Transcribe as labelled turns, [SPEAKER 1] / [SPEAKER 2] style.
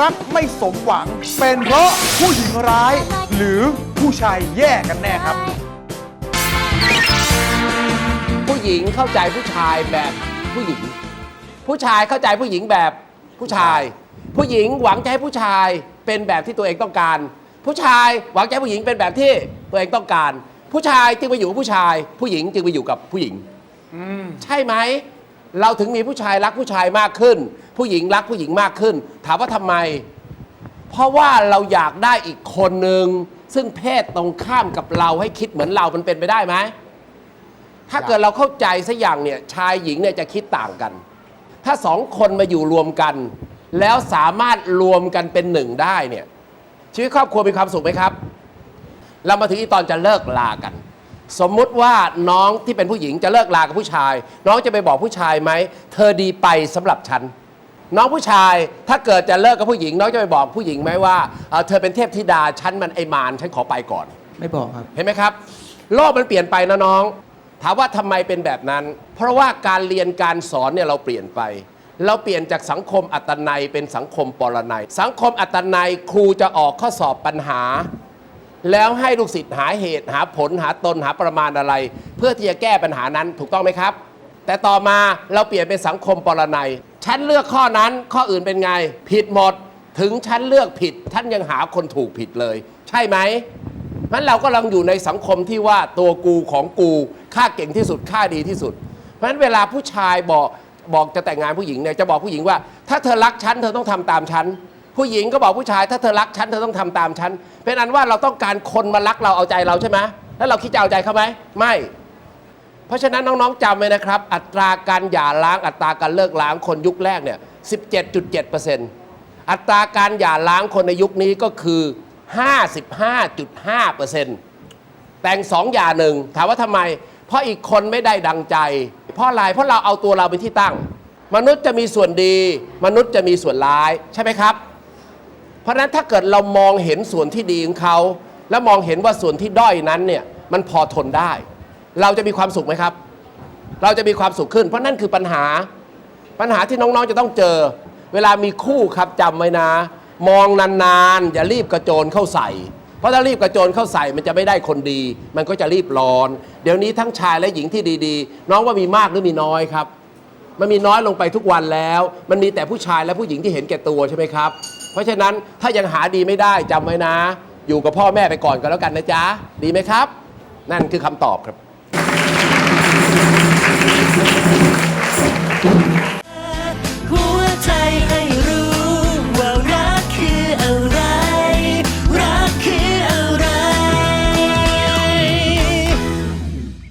[SPEAKER 1] รักไม่สมหวัง เป็นเพราะผู้หญิงร้าย หรือผู้ชายแย่กันแน่ครับ
[SPEAKER 2] ผู้หญิงเข้าใจผู้ชายแบบผู้หญิง ผู้ชายเข้าใจผู้หญิงแบบผู้ชาย ผู้หญิงหวังจะให้ผู้ชายเป็นแบบที่ตัวเองต้องการ ผู้ชายหวังจะให้ผู้หญิงเป็นแบบที่ตัวเองต้องการ ผู้ชายจึงไปอยู่กับผู้ชาย ผู้หญิงจึงไปอยู่กับผู้หญิงใช่ไหม เราถึงมีผู้ชายรักผู้ชายมากขึ้น ผู้หญิงรักผู้หญิงมากขึ้น ถามว่าทำไม เพราะว่าเราอยากได้อีกคนหนึ่งซึ่งเพศตรงข้ามกับเราให้คิดเหมือนเรามันเป็นไปได้ไหมถ้าเกิดเราเข้าใจสักอย่างเนี่ยชายหญิงเนี่ยจะคิดต่างกัน ถ้าสองคนมาอยู่รวมกัน แล้วสามารถรวมกันเป็นหนึ่งได้เนี่ยชีวิตครอบครัวมีความสุขไหมครับ เรามาถึงอีตอนจะเลิกลากัน สมมุติว่าน้องที่เป็นผู้หญิงจะเลิกลากับผู้ชาย น้องจะไปบอกผู้ชายไหม เธอดีไปสำหรับฉัน น้องผู้ชายถ้าเกิดจะเลิกกับผู้หญิง น้องจะไปบอกผู้หญิงไหมว่าเอ่อเธอเป็นเทพธิดาฉันมันไอมารฉันขอไปก่อน
[SPEAKER 3] ไม่บอกครับ
[SPEAKER 2] เห็นไหมครับ โลกมันเปลี่ยนไปนะน้อง ถามว่าทำไมเป็นแบบนั้น เพราะว่าการเรียนการสอนเนี่ยเราเปลี่ยนไป เราเปลี่ยนจากสังคมอัตนัยเป็นสังคมปรนัย สังคมอัตนัยครูจะออกข้อสอบปัญหา แล้วให้ลูกศิษย์หาเหตุหาผลหาตนหาประมาณอะไร เพื่อที่จะแก้ปัญหานั้นถูกต้องไหมครับ แต่ต่อมาเราเปลี่ยนเป็นสังคมปรนัยฉันเลือกข้อนั้นข้ออื่นเป็นไง ผิดหมดถึงฉันเลือกผิด ท่านยังหาคนถูกผิดเลย ใช่ไหมเพราะนั้นเราก็กำลังอยู่ในสังคมที่ว่าตัวกูของกูค่าเก่งที่สุดค่าดีที่สุด เพราะฉะนั้นเวลาผู้ชายบอกบอกจะแต่งงานผู้หญิงเนี่ยจะบอกผู้หญิงว่า ถ้าเธอรักฉันเธอต้องทำตามฉัน ผู้หญิงก็บอกผู้ชายถ้าเธอรักฉันเธอต้องทำตามฉันเป็นอันว่าเราต้องการคนมารักเราเอาใจเราใช่ไหมแล้วเราคิดจะเอาใจเขาไหมไม่ เพราะฉะนั้นน้องๆจำไว้นะครับ อัตราการหย่าร้างอัตราการเลิกล้างคนยุคแรกเนี่ย17.7%อัตราการหย่าร้างคนในยุคนี้ก็คือ 55.5%แต่งสองหย่าหนึ่งถามว่าทำไม เพราะอีกคนไม่ได้ดังใจ เพราะอะไรเพราะเราเอาตัวเราเป็นที่ตั้งมนุษย์จะมีส่วนดี มนุษย์จะมีส่วนร้าย ใช่ไหมครับ เพราะนั้นถ้าเกิดเรามองเห็นส่วนที่ดีของเขา แล้วมองเห็นว่าส่วนที่ด้อยนั้นเนี่ยมันพอทนได้ เราจะมีความสุขไหมครับ เราจะมีความสุขขึ้น เพราะนั่นคือปัญหาปัญหาที่น้องๆจะต้องเจอ เวลามีคู่ครับจำไว้นะ มองนานๆอย่ารีบกระโจนเข้าใส่ เพราะถ้ารีบกระโจนเข้าใส่มันจะไม่ได้คนดี มันก็จะรีบร้อน เดี๋ยวนี้ทั้งชายและหญิงที่ดีๆ น้องว่ามีมากหรือมีน้อยครับ มันมีน้อยลงไปทุกวันแล้ว มันมีแต่ผู้ชายและผู้หญิงที่เห็นแก่ตัวใช่ไหมครับ เพราะฉะนั้นถ้ายังหาดีไม่ได้จำไว้นะ อยู่กับพ่อแม่ไปก่อนก็แล้วกันนะจ๊ะ ดีไหมครับ นั่นคือคำตอบครับ